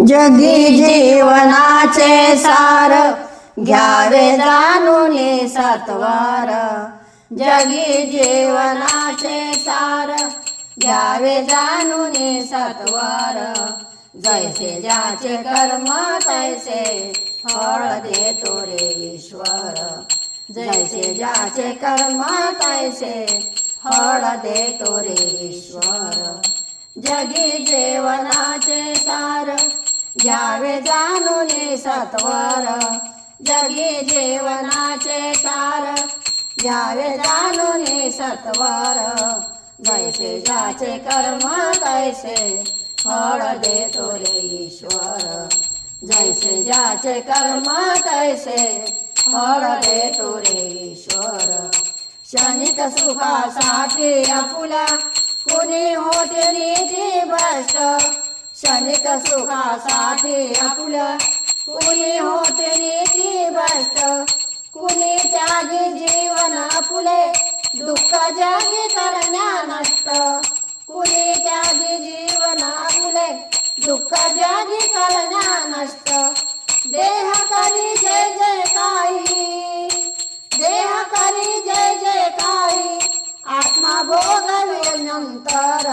जगी जीवनाचे सार घ्यावे जाणून सत्वार. जगी जीवनाचे सार घ्यावे जाणून सत्वार. जैसे ज्याचे कर्म तैसे फळ देतो रे ईश्वर. जैसे ज्याचे कर्म तैसे फळ देतो रे ईश्वर. जगी जीवनाचे सार घ्यावे जाणून सत्वर जगी जीवनाचे सार. घ्यावे जाणून सत्वर जैसे ज्याचे कर्म तैसे फळ देतो रे ईश्वर. जैसे ज्याचे कर्म तैसे फळ देतो रे ईश्वर. क्षणिक सुखासाठी आपुला कुणी होते नीती भ्रष्ट. क्षणिक सुखासाठी आपुला कुणी होते निधी भ्रष्ट कुणी त्यागी जीवन आपुले दुःख जागी करण्या नष्ट. कुणी त्यागी जीवन आपुले दुःख जागी करण्या नष्ट. देह करी जय जय काही देह करी जय जय काही आत्मा भोग नंतर.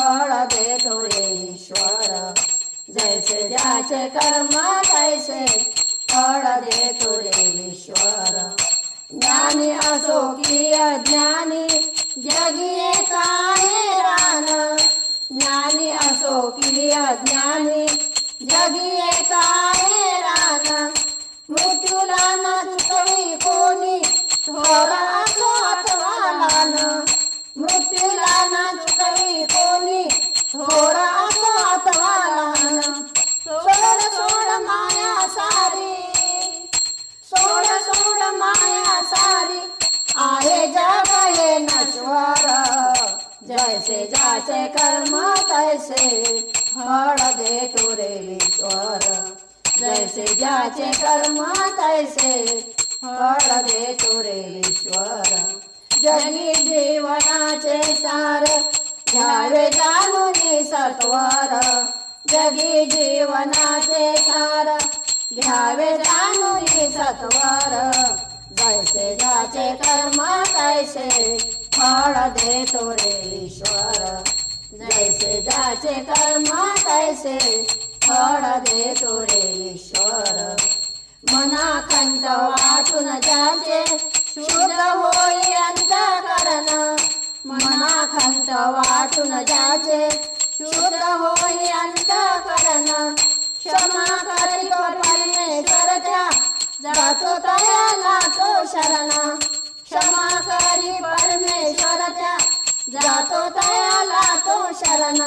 फळ देतो रे ईश्वर. जैसे ज्याचे कर्म तैसे फळ देतो रे ईश्वर. ज्ञानी असो की अज्ञानी जगी काय रान. ज्ञानी असो की अज्ञानी जगी काय जैसे ज्याचे कर्म तैसे फळ देतो रे ईश्वर. जैसे ज्याचे कर्म तैसे फळ देतो रे ईश्वर. जगी जीवनाचे सार घ्यावे जाणून सत्वर. जगी जीवनाचे सार घ्यावे जाणून सत्वर. जैसे जाचे कर्म तैसे फळ देतो रे ईश्वर. जैसे जाचे कर्म तैसे फळ देतो रे ईश्वर. मनाखंत वाटून जाचे शुद्ध होई अंतकरण. मनाखंत वाटून जाचे शुद्ध होई अंतकरण. क्षमा करीतो परमेश्वरच्या जातो तया जातो तयाला तो शरण.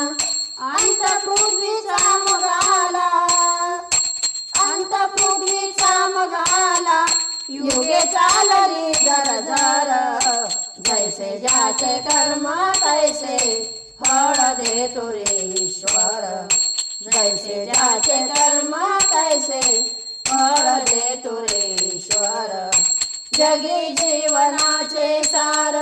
अंत पृथ्वीचा मगाला अंत पृथ्वीचा मगाला युगे चालली जर जर जैसे ज्याचे कर्म तैसे फळ देतो रे ईश्वर. जैसे ज्याचे कर्म तैसे फळ देतो रे ईश्वर. जगी जीवनाचे सार